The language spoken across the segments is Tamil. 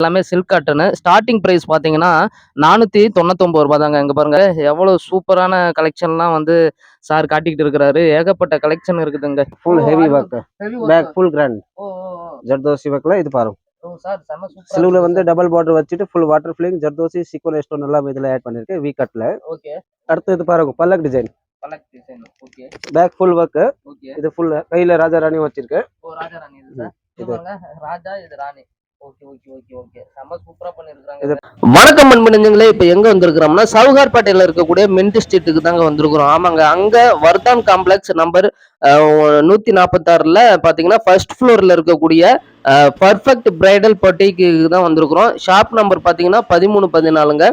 எல்லாமே சில்க் காட்டனு ஸ்டார்டிங் ப்ரைஸ் பார்த்தீங்கன்னா நானூற்றி தொண்ணூத்தொம்பது ரூபா தாங்க இங்கே பாருங்கள் எவ்வளோ சூப்பரான கலெக்ஷன்லாம் வந்து சார் காட்டிக்கிட்டு இருக்கிறாரு. ஏகப்பட்ட கலெக்ஷன் இருக்குது இருக்குதுங்க full heavy work back full grand zardozi ஒர்க்ல இது பாருங்க. சிலுவில் வந்து டபுள் பார்டர் வச்சுட்டு full water filling zardozi sequin stone எல்லாம் இதில் ஆட் பண்ணியிருக்கேன் வீ கட்டில் ஓகே. அடுத்து இது பாருங்க பல்லக் டிசைன் பேக் ஃபுல் ஒர்க் இது ஃபுல் கையில் ராஜா ராணி வச்சிருக்கு. ராஜா ராணி இது ராஜா இது ராணி. Okay okay okay okay. பண்ணிருக்காங்க இப்போ எங்க வந்திருக்கிறோம்னா சவுகார்பேட்டையில இருக்கக்கூடிய மென்டி ஸ்ட்ரீட்டுக்கு தாங்க வந்திருக்கிறோம். ஆமாங்க அங்க வர்தான் காம்ப்ளெக்ஸ் நம்பர் நூத்தி நாற்பத்தாறுல பாத்தீங்கன்னா ஃபர்ஸ்ட் ஃப்ளோர்ல இருக்கக்கூடிய பர்ஃபெக்ட் பிரைடல் பொட்டிக்கு தான் வந்திருக்கிறோம். ஷாப் நம்பர் பாத்தீங்கன்னா பதிமூணு பதினாலுங்க.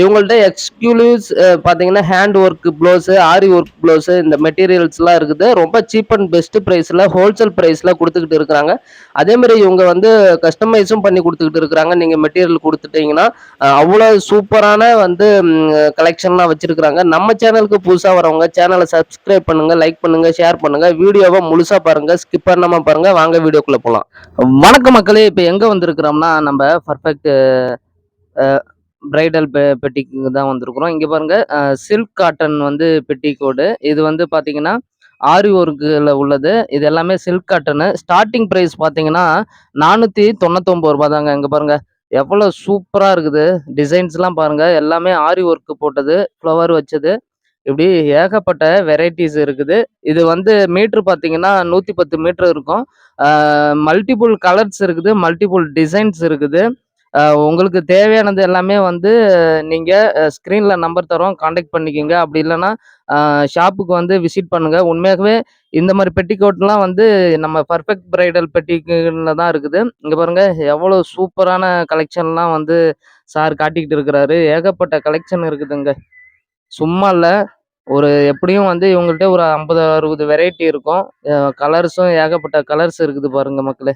இவங்கள்ட்ட எக்ஸ்க்ளூசிவ்ஸ் பார்த்தீங்கன்னா hand work blouse aari work blouse இந்த மெட்டீரியல்ஸ்லாம் இருக்குது. ரொம்ப சீப் அண்ட் பெஸ்ட் ப்ரைஸில் ஹோல்சேல் ப்ரைஸில் கொடுத்துக்கிட்டு இருக்கிறாங்க. அதே மாதிரி இவங்க வந்து கஸ்டமைஸும் பண்ணி கொடுத்துக்கிட்டு இருக்கிறாங்க. நீங்கள் மெட்டீரியல் கொடுத்துட்டீங்கன்னா அவ்வளோ சூப்பரான வந்து கலெக்ஷன்லாம் வச்சுருக்கிறாங்க. நம்ம சேனலுக்கு புதுசாக வரவங்க சேனலை சப்ஸ்கிரைப் பண்ணுங்கள் லைக் பண்ணுங்கள் ஷேர் பண்ணுங்கள் வீடியோவை முழுசாக பாருங்கள் ஸ்கிப் பண்ணாமல் பாருங்கள் வாங்க வீடியோக்குள்ளே போகலாம் வணக்க மக்களே இப்போ எங்கே வந்திருக்கிறோம்னா நம்ம பர்ஃபெக்ட் பிரைடல் பெ பெட்டிக்கு தான் வந்திருக்கிறோம். இங்கே பாருங்க சில்க் காட்டன் வந்து பெட்டிக்கோடு இது வந்து பார்த்தீங்கன்னா ஆரி ஒர்க்கில் உள்ளது. இது எல்லாமே சில்க் காட்டனு ஸ்டார்டிங் ப்ரைஸ் பார்த்தீங்கன்னா நானூற்றி தொண்ணூத்தொம்பது ரூபா தாங்க. இங்கே பாருங்க எவ்வளோ சூப்பராக இருக்குது. டிசைன்ஸ்லாம் பாருங்கள் எல்லாமே ஆரி ஒர்க்கு போட்டது ஃப்ளவர் வச்சது. இப்படி ஏகப்பட்ட வெரைட்டிஸ் இருக்குது. இது வந்து மீட்ரு பார்த்தீங்கன்னா நூற்றி பத்து மீட்ரு இருக்கும். மல்டிபிள் கலர்ஸ் இருக்குது மல்டிபிள் டிசைன்ஸ் இருக்குது. உங்களுக்கு தேவையானது எல்லாமே வந்து நீங்கள் ஸ்க்ரீனில் நம்பர் தரோம் காண்டாக்ட் பண்ணிக்கோங்க. அப்படி இல்லைன்னா ஷாப்புக்கு வந்து விசிட் பண்ணுங்கள் உண்மையாகவே இந்த மாதிரி பெட்டிக்கோட்லாம் வந்து நம்ம பர்ஃபெக்ட் பிரைடல் பெட்டிக்கில் தான் இருக்குது. இங்கே பாருங்கள் எவ்வளோ சூப்பரான கலெக்ஷன்லாம் வந்து சார் காட்டிக்கிட்டு இருக்கிறாரு. ஏகப்பட்ட கலெக்ஷன் இருக்குதுங்க. சும்மா இல்லை ஒரு எப்படியும் வந்து இவங்கள்ட்ட ஒரு ஐம்பது அறுபது வெரைட்டி இருக்கும். கலர்ஸும் ஏகப்பட்ட கலர்ஸ் இருக்குது பாருங்கள் மக்களே.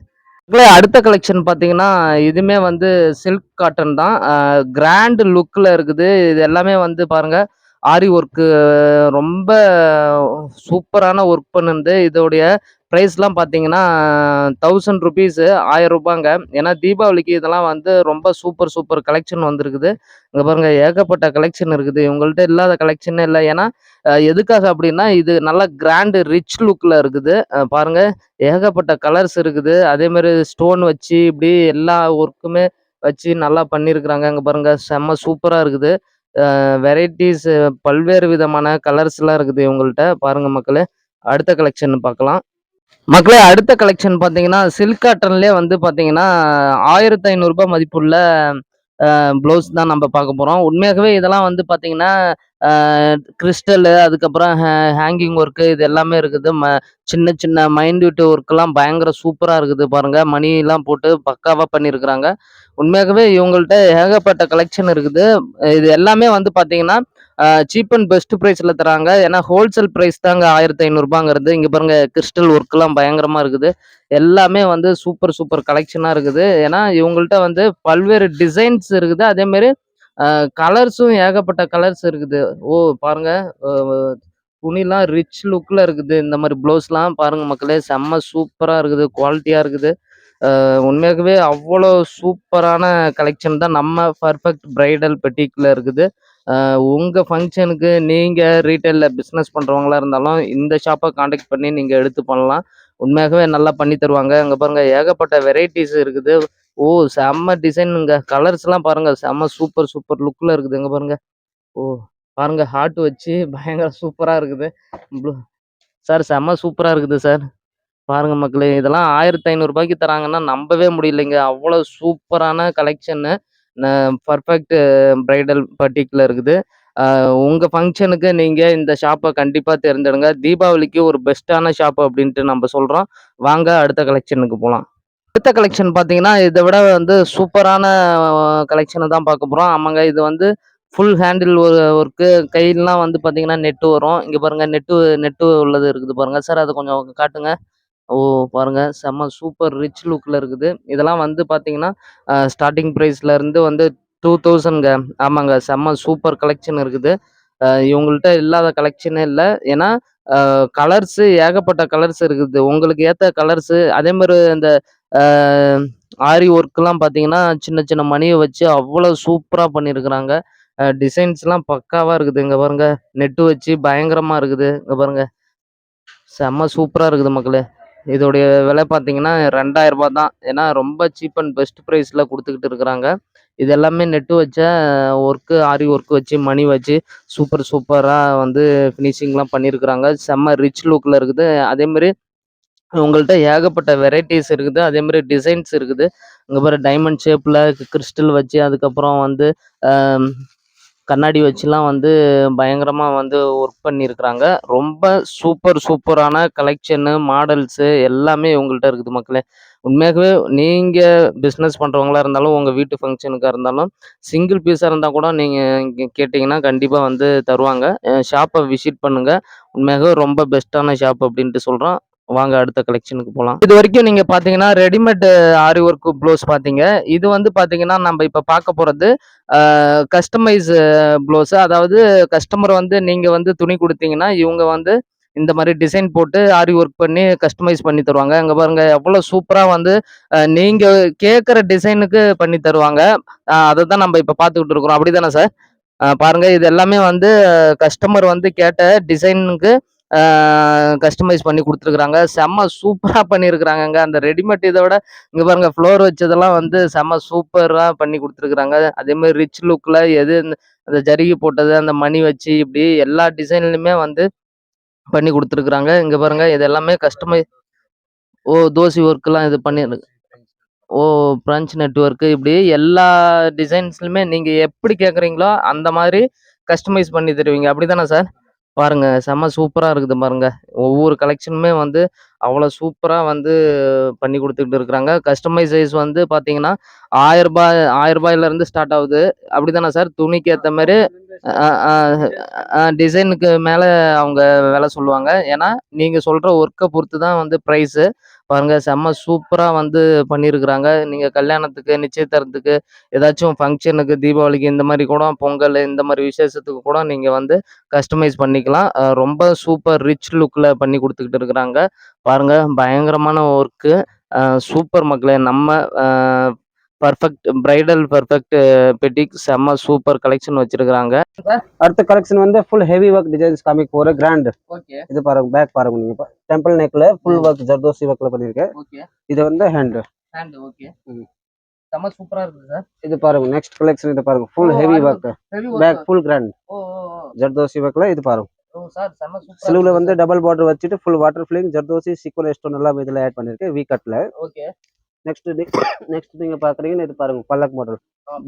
அடுத்த கலெக்ஷன் பார்த்தீங்கன்னா இதுவுமே வந்து சில்க் காட்டன் தான். கிராண்ட் லுக்கில் இருக்குது. இது எல்லாமே வந்து பாருங்கள் ஆரி ஒர்க்கு ரொம்ப சூப்பரான ஒர்க் பண்ணுது இதோடைய ப்ரைஸ்லாம் பார்த்தீங்கன்னா தௌசண்ட் ருபீஸு ஆயிரம் ரூபாங்க. ஏன்னா தீபாவளிக்கு இதெல்லாம் வந்து ரொம்ப சூப்பர் சூப்பர் கலெக்ஷன் வந்திருக்குது. இங்கே பாருங்க ஏகப்பட்ட கலெக்ஷன் இருக்குது. இவங்கள்ட்ட இல்லாத கலெக்ஷனே இல்லை. ஏன்னா எதுக்காக அப்படின்னா இது நல்ல கிராண்டு ரிச் லுக்கில் இருக்குது. பாருங்கள் பாருங்க ஏகப்பட்ட கலர்ஸ் இருக்குது. அதே மாதிரி ஸ்டோன் வச்சு இப்படி எல்லா ஒர்க்குமே வச்சு நல்லா பண்ணியிருக்கிறாங்க அங்கே பாருங்க செம்ம சூப்பராக இருக்குது. வெரைட்டிஸ் பல்வேறு விதமான கலர்ஸ்லாம் இருக்குது இவங்கள்ட்ட. பாருங்கள் மக்களே அடுத்த கலெக்ஷன் பார்க்கலாம். மக்களே அடுத்த கலெக்ஷன் பார்த்தீங்கன்னா சில்க் காட்டன்லேயே வந்து பார்த்தீங்கன்னா ஆயிரத்தி ஐநூறுரூபா மதிப்புள்ள ப்ளவுஸ் தான் நம்ம பார்க்க போகிறோம் உண்மையாகவே இதெல்லாம் வந்து பார்த்தீங்கன்னா கிறிஸ்டலு அதுக்கப்புறம் ஹேங்கிங் ஒர்க்கு இது எல்லாமே இருக்குது. ம சின்ன சின்ன மைன்யூட் ஒர்க்கெல்லாம் பயங்கர சூப்பராக இருக்குது பாருங்கள் மணிலாம் போட்டு பக்காவாக பண்ணியிருக்கிறாங்க உண்மையாகவே இவங்கள்ட்ட ஏகப்பட்ட கலெக்ஷன் இருக்குது. இது எல்லாமே வந்து பார்த்தீங்கன்னா சீப் அண்ட் பெஸ்ட் ப்ரைஸில் தராங்க. ஏன்னா ஹோல்சேல் ப்ரைஸ் தாங்க ஆயிரத்தி ஐநூறுபாங்கிறது இங்கே பாருங்க கிறிஸ்டல் ஒர்க்லாம் பயங்கரமாக இருக்குது. எல்லாமே வந்து சூப்பர் சூப்பர் கலெக்ஷனாக இருக்குது. ஏன்னா இவங்கள்ட்ட வந்து பல்வேறு டிசைன்ஸ் இருக்குது. அதேமாரி கலர்ஸும் ஏகப்பட்ட கலர்ஸ் இருக்குது. ஓ பாருங்க துணிலாம் ரிச் லுக்கில் இருக்குது. இந்த மாதிரி ப்ளவுஸ்லாம் பாருங்கள் மக்களே செம்ம சூப்பராக இருக்குது. குவாலிட்டியாக இருக்குது. உண்மையாகவே அவ்வளோ சூப்பரான கலெக்ஷன் தான். நம்ம பர்ஃபெக்ட் ப்ரைடல் பெட்டிக்கில் இருக்குது. உங்கள் உங்க ஃபங்க்ஷனுக்கு நீங்க ரீட்டைலில் பிஸ்னஸ் பண்றவங்களா இருந்தாலும் இந்த ஷாப்பை காண்டாக்ட் பண்ணி நீங்க எடுத்து பண்ணலாம். உண்மையாகவே நல்லா பண்ணி தருவாங்க. அங்க பாருங்க ஏகப்பட்ட வெரைட்டிஸ் இருக்குது. ஓ செம்ம டிசைனுங்க கலர்ஸ்லாம் பாருங்க செம்ம சூப்பர் சூப்பர் லுக்ல இருக்குது. இங்க பாருங்க. ஓ பாருங்க ஹார்ட் வச்சு பயங்கர சூப்பரா இருக்குது. சார் செம்ம சூப்பரா இருக்குது சார். பாருங்க மக்களே இதெல்லாம் ஆயிரத்தி ஐநூறுபாய்க்கு தராங்கன்னா நம்பவே முடியலைங்க. அவ்வளோ சூப்பரான கலெக்ஷன்னு பர்ஃபெக்ட் பிரைடல் பர்ட்டிக்குலர் இருக்குது. உங்கள் ஃபங்க்ஷனுக்கு நீங்கள் இந்த ஷாப்பை கண்டிப்பாக தேர்ந்தெடுங்க. தீபாவளிக்கு ஒரு பெஸ்ட்டான ஷாப் அப்படின்ட்டு நம்ம சொல்கிறோம் வாங்க அடுத்த கலெக்ஷனுக்கு போகலாம் அடுத்த கலெக்ஷன் பார்த்தீங்கன்னா இதை விட வந்து சூப்பரான கலெக்ஷனை தான் பார்க்க போகிறோம் ஆமாங்க இது வந்து ஃபுல் ஹேண்டில் ஒரு ஒர்க்கு கையிலலாம் வந்து பார்த்தீங்கன்னா நெட்டு வரும். இங்கே பாருங்கள் நெட்டு நெட்டு உள்ளது இருக்குது பாருங்கள் சார் அதை கொஞ்சம் காட்டுங்க. ஓ பாருங்க. செம்ம சூப்பர் ரிச் லுக்கில் இருக்குது. இதெல்லாம் வந்து பார்த்தீங்கன்னா ஸ்டார்டிங் ப்ரைஸ்லேருந்து வந்து டூ தௌசண்ட்ங்க ஆமாங்க. செம்ம சூப்பர் கலெக்ஷன் இருக்குது. இவங்கள்ட்ட இல்லாத கலெக்ஷனே இல்லை. ஏன்னா கலர்ஸு ஏகப்பட்ட கலர்ஸ் இருக்குது. உங்களுக்கு ஏற்ற கலர்ஸு அதே மாதிரி இந்த ஆரி ஒர்க்கெலாம் பார்த்தீங்கன்னா, சின்ன சின்ன மணியை வச்சு அவ்வளோ சூப்பராக பண்ணியிருக்கிறாங்க. டிசைன்ஸ்லாம் பக்காவாக இருக்குது. இங்கே பாருங்கள் நெட்டு வச்சு பயங்கரமாக இருக்குது. இங்கே பாருங்கள் செம்ம சூப்பராக இருக்குது மக்களே! இதோடைய விலை பார்த்தீங்கன்னா, ரூ. 2000 தான். ஏன்னா ரொம்ப சீப் அண்ட் பெஸ்ட் ப்ரைஸில் கொடுத்துக்கிட்டு இருக்கிறாங்க. இது எல்லாமே நெட்டு வச்ச ஒர்க்கு, ஆரி ஒர்க் வச்சு, மணி வச்சு சூப்பர் சூப்பராக வந்து ஃபினிஷிங்லாம் பண்ணியிருக்கிறாங்க. செம்ம ரிச் லுக்கில் இருக்குது. அதேமாரி உங்கள்கிட்ட ஏகப்பட்ட வெரைட்டிஸ் இருக்குது. அதேமாரி டிசைன்ஸ் இருக்குது. அங்கே பாரு டைமண்ட் ஷேப்பில் கிறிஸ்டல் வச்சு, அதுக்கப்புறம் வந்து கண்ணாடி வச்சுலாம் வந்து பயங்கரமாக வந்து ஒர்க் பண்ணியிருக்கிறாங்க. ரொம்ப சூப்பர் சூப்பரான கலெக்ஷனு, மாடல்ஸு எல்லாமே இவங்கள்ட்ட இருக்குது மக்களே! உண்மையாகவே நீங்கள் பிஸ்னஸ் பண்ணுறவங்களா இருந்தாலும், உங்கள் வீட்டு ஃபங்க்ஷனுக்காக இருந்தாலும், சிங்கிள் பீஸாக இருந்தால் கூட நீங்கள் இங்கே கேட்டிங்கன்னா கண்டிப்பாக வந்து தருவாங்க. ஷாப்பை விசிட் பண்ணுங்கள் உண்மையாகவே ரொம்ப பெஸ்ட்டான ஷாப் அப்படின்ட்டு சொல்கிறோம் வாங்க அடுத்த கலெக்ஷனுக்கு போகலாம் இது வரைக்கும் நீங்க பார்த்தீங்கன்னா, ரெடிமேட் ஆரி ஒர்க் ப்ளவுஸ் பார்த்தீங்க. இது வந்து பார்த்தீங்கன்னா, நம்ம இப்ப பார்க்க போறது கஸ்டமைஸ் ப்ளவுஸ். அதாவது கஸ்டமர் வந்து நீங்க வந்து துணி கொடுத்தீங்கன்னா இவங்க வந்து இந்த மாதிரி டிசைன் போட்டு ஆரி ஒர்க் பண்ணி கஸ்டமைஸ் பண்ணி தருவாங்க. அங்கே பாருங்க எவ்வளோ சூப்பரா வந்து நீங்கள் நீங்க டிசைனுக்கு பண்ணி தருவாங்க. அதை தான் நம்ம இப்ப பார்த்துக்கிட்டு இருக்கிறோம். அப்படிதானே சார்? பாருங்கள் பாருங்க இது எல்லாமே வந்து கஸ்டமர் வந்து கேட்ட டிசைனுக்கு கஸ்டமைஸ் பண்ணி கொடுத்துருக்குறாங்க செம்ம சூப்பராக பண்ணியிருக்கிறாங்கங்க. அந்த ரெடிமேட் இதை விட இங்கே பாருங்கள் ஃப்ளோர் வச்சதெல்லாம் வந்து செம்ம சூப்பராக பண்ணி கொடுத்துருக்குறாங்க அதேமாதிரி ரிச் லுக்கில் எது அந்த ஜரிகி போட்டது, அந்த மணி வச்சு இப்படி எல்லா டிசைன்லையுமே வந்து பண்ணி கொடுத்துருக்குறாங்க இங்கே பாருங்க இது எல்லாமே கஸ்டமை ஓ! தோசி ஒர்க்கெலாம் இது பண்ணியிருக்கு ஓ! பிரான்ச் நெட்ஒர்க்கு இப்படி எல்லா டிசைன்ஸ்லையுமே நீங்கள் எப்படி கேட்குறீங்களோ, அந்த மாதிரி கஸ்டமைஸ் பண்ணி தருவீங்க. அப்படி தானே சார்? பாருங்க செம்ம சூப்பராக இருக்குது பாருங்க. ஒவ்வொரு கலெக்ஷனுமே வந்து அவ்வளோ சூப்பராக வந்து பண்ணி கொடுத்துக்கிட்டு இருக்கிறாங்க. கஸ்டமைசைஸ் வந்து பார்த்தீங்கன்னா, ஆயிரரூபா ஆயிரரூபாயிலேருந்து ஸ்டார்ட் ஆகுது. அப்படி தானே சார்? துணிக்கு ஏற்ற மாதிரி டிசைனுக்கு மேலே அவங்க விலை சொல்லுவாங்க. ஏன்னா, நீங்கள் சொல்கிற ஒர்க்கை பொறுத்து தான் வந்து ப்ரைஸு பாருங்க செம்ம சூப்பரா வந்து பண்ணியிருக்கிறாங்க. நீங்க கல்யாணத்துக்கு, நிச்சயத்தரத்துக்கு ஏதாச்சும் ஃபங்க்ஷனுக்கு தீபாவளிக்கு இந்த மாதிரி கூட பொங்கல் இந்த மாதிரி விசேஷத்துக்கு கூட நீங்க வந்து கஸ்டமைஸ் பண்ணிக்கலாம். ரொம்ப சூப்பர் ரிச் லுக்ல பண்ணி கொடுத்துக்கிட்டு இருக்கிறாங்க. பாருங்க பயங்கரமான ஒர்க்கு. சூப்பர் மக்களே! நம்ம பெர்ஃபெக்ட் பிரைடல் பெர்ஃபெக்ட் பெட்டிக் செம்ம சூப்பர் கலெக்ஷன் வச்சிருக்கிறாங்க. அடுத்த கலெக்ஷன் வந்து ஃபுல் ஹெவி ஒர்க் டிசைன்ஸ் காமிக்க போற கிராண்ட். ஓகே, இது பாருங்க பேக் பாருங்க நீங்க. டெம்பிள் நெக்ல ஃபுல் ஒர்க் ஜர்தோசி ஒர்க்ல பண்ணியிருக்கேன். ஓகே. இது வந்து ஹேண்ட். Hand okay. செம்ம சூப்பரா இருக்குது சார். இது பாருங்க நெக்ஸ்ட் கலெக்ஷன் இது பாருங்க full! Heavy work. Back. Full grand. Zardozi ஒர்க்ல இது பாருங்க. சிலுவுல வந்து. டபுள் பார்டர் வச்சுட்டு full water filling zardozi sequins stone எல்லாம் இதுல ஆட் பண்ணிருக்கேன் வி கட்ல. ஓகே. நெக்ஸ்ட் நெக்ஸ்ட் நீங்க பாக்குறீங்கன்னா இது பாருங்க பல்லக் model.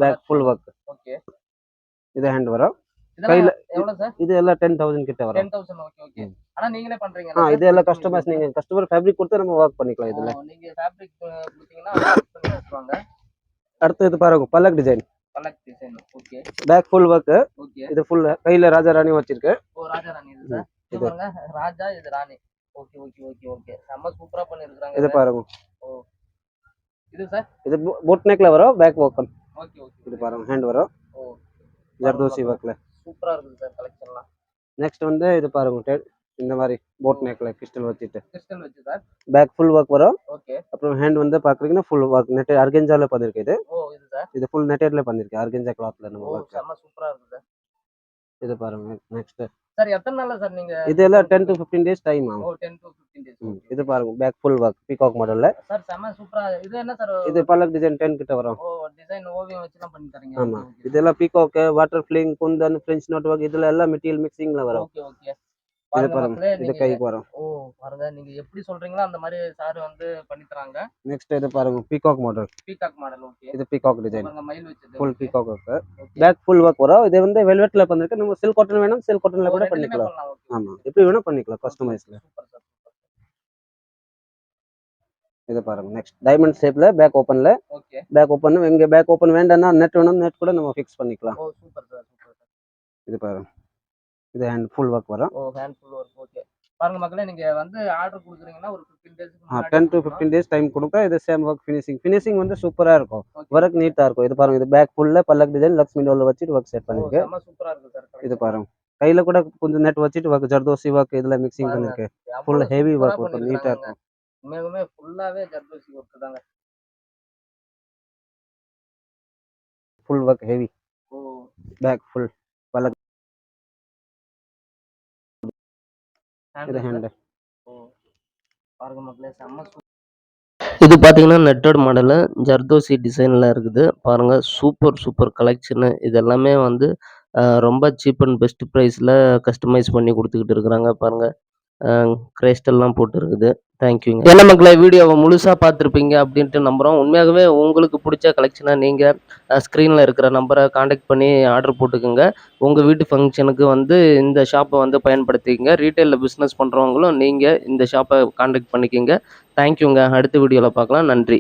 Back full work. Okay. இது ஹேண்ட் வரும். கையில? இது எல்லாம் 10000 கிட்ட வரும். 10,000 ஓகே, ஓகே. ம். ஆனா நீங்களே பண்றீங்களா ஆ? இது எல்லாம் பண்ணி கஸ்டமர்ஸ்? நீங்க கஸ்டமர் ஃபேப்ரிக் கொடுத்து நம்ம ஒர்க் பண்ணிக்கலாம்! இதுல. நீங்க ஃபேப்ரிக் குடுத்தீங்கன்னா பண்ணி. அடுத்து இது பாருங்க பல்லக் design. பல்லக் design. Okay, back full work. Okay. இது ஃபுல் கையில ராஜா ராணி வச்சிருக்கு. ஓ! ராஜா ராணி இது. இது. பாருங்க ராஜா இது ராணி. Okay, okay, okay, okay. செம்ம சூப்பரா பண்ணியிருக்காங்க இது இத. பாருங்க. ஓ! இது சார்? இது போட் நெக்ல வரும் பேக் ஓப்பன். Okay, okay. இது பாருங்க ஹேண்ட் வரும். ஜர்தோசி. ஒர்க்ல. சூப்பரா இருக்குது சார் கலெக்ஷன்லாம். நெக்ஸ்ட் வந்து இது பாருங்க இந்த மாதிரி போட் நெக்ல கிறிஸ்டல் வச்சுட்டு கிறிஸ்டல் வச்சு சார். பேக் ஃபுல் ஒர்க் வரும். ஓகே. அப்புறம் ஹேண்ட் வந்து பாக்குறீங்கன்னா ஃபுல் ஒர்க் நெட் அர்கென்ஜால பண்ணிருக்கு இது. ஓ! இது சார். இது ஃபுல் நெட்டட்ல பண்ணிருக்கு அர்கென்ஜா கிளாத்ல நம்ம! ஒர்க். செம்ம சூப்பரா இருக்குது. இது பாருங்க நெக்ஸ்ட். சார் எத்தன நாள்ல சார் நீங்க இது எல்லாம் 10 to 15 டேஸ் டைம் ஓ! ஆகும். 10 to 15 டேஸ். இது பாருங்க பேக் ஃபுல் ஒர்க் பீகாக் மாடல்ல. சார் செம்ம சூப்பரா இது என்ன சார்? இது பல்லக் டிசைன் 10 கிட்ட வரும். ஓ! டிசைன் ஓவியம் வச்சுலாம் பண்ணி தரீங்க. ஆமா. இதெல்லாம் peacock water filling kundan French knot work இதுல எல்லாம் மெட்டீரியல் மிக்சிங்ல வரும். Okay, okay. இது பாருங்க இது கைக்கு வரும். ஓ! பாருங்க நீங்க எப்படி சொல்றீங்களோ அந்த மாரி சார் வந்து பண்ணி தராங்க. நெக்ஸ்ட் இது பாருங்க peacock model. Peacock model okay. இது பீகாக் டிசைன். பாருங்க மயில் வச்சது. Full. Peacock. Back full work வரும். இது வந்து வெல்வெட்ல பண்ணிருக்கு. நம்ம சில்க் காட்டன் வேணும் சில்க் காட்டன்ல! கூட பண்ணிக்கலாம். ஆமா. எப்படி வேணா பண்ணிக்கலாம் கஸ்டமைஸ்ல. இது பாருங்க நெக்ஸ்ட் டைமண்ட் ஷேப்ல பேக் ஓப்பன்ல ஓகே. பேக் ஓப்பன் இங்க பேக் ஓப்பன் வேண்டாம்னா நெட் வேணும் நெட் கூட நம்ம ஃபிக்ஸ் பண்ணிக்கலாம். ஓ! Super sir. Super sir. இது பாருங்க. இது ஹேண்ட் ஃபுல் ஒர்க் வரும். ஓ! Hand full work okay. பாருங்க மக்களே நீங்க வந்து ஆர்டர் குடுக்குறீங்கன்னா ஒரு 15 டேஸ்க்கு ஆ முன்னாடி 10 to குடுக்கணும். 15 டேஸ் டைம் கொடுத்தா இது சேம் ஒர்க் ஃபினிஷிங். ஃபினிஷிங் வந்து சூப்பரா இருக்கும். ஒர்க் நீட்டா இருக்கும். இது பாருங்க இது பேக் ஃபுல்ல பல்லக் டிசைன் லக்ஷ்மி டோல்ல வச்சுட்டு ஒர்க் செட்! பண்ணிருக்கு. சூப்பரா இருக்கு சார் இது. பாருங்க. கையில கூட கொஞ்சம் நெட் வச்சுட்டு ஒர்க் ஜர்தோசி ஒர்க் இதுல மிக்சிங். பண்ணிருக்கு. ஃபுல் ஹெவி ஒர்க் இருக்கும் நீட்டா. இருக்கும். உண்மையாலுமே ஃபுல்லாவே ஜர்தோசி ஒர்க் தாங்க. Full work heavy back full இது ஹேண்ட் பாருங்க மக்களே செம்ம இது பார்த்தீங்கன்னா நெட்டட் மாடலு ஜர்தோசி டிசைனில் இருக்குது. பாருங்கள் சூப்பர் சூப்பர் கலெக்ஷனு இது எல்லாமே வந்து ரொம்ப சீப் அண்ட் பெஸ்ட் ப்ரைஸில் கஸ்டமைஸ் பண்ணி கொடுத்துக்கிட்டு இருக்கிறாங்க. பாருங்கள் கிரைஸ்டல்லாம் போட்டு இருக்குது தேங்க்யூங்க. என்ன மக்களை வீடியோவை முழுசாக பார்த்துருப்பீங்க அப்படின்ட்டு நம்புகிறோம் உண்மையாகவே உங்களுக்கு பிடிச்ச கலெக்ஷனை நீங்கள் ஸ்க்ரீனில் இருக்கிற நம்பரை காண்டாக்ட் பண்ணி ஆர்டர் போட்டுக்கோங்க. உங்கள் வீட்டு ஃபங்க்ஷனுக்கு வந்து இந்த ஷாப்பை வந்து பயன்படுத்திக்கங்க. ரீட்டைலில் பிஸ்னஸ் பண்ணுறவங்களும் நீங்கள் இந்த ஷாப்பை காண்டாக்ட் பண்ணிக்கோங்க. தேங்க்யூங்க. அடுத்த வீடியோவில் பார்க்கலாம். நன்றி.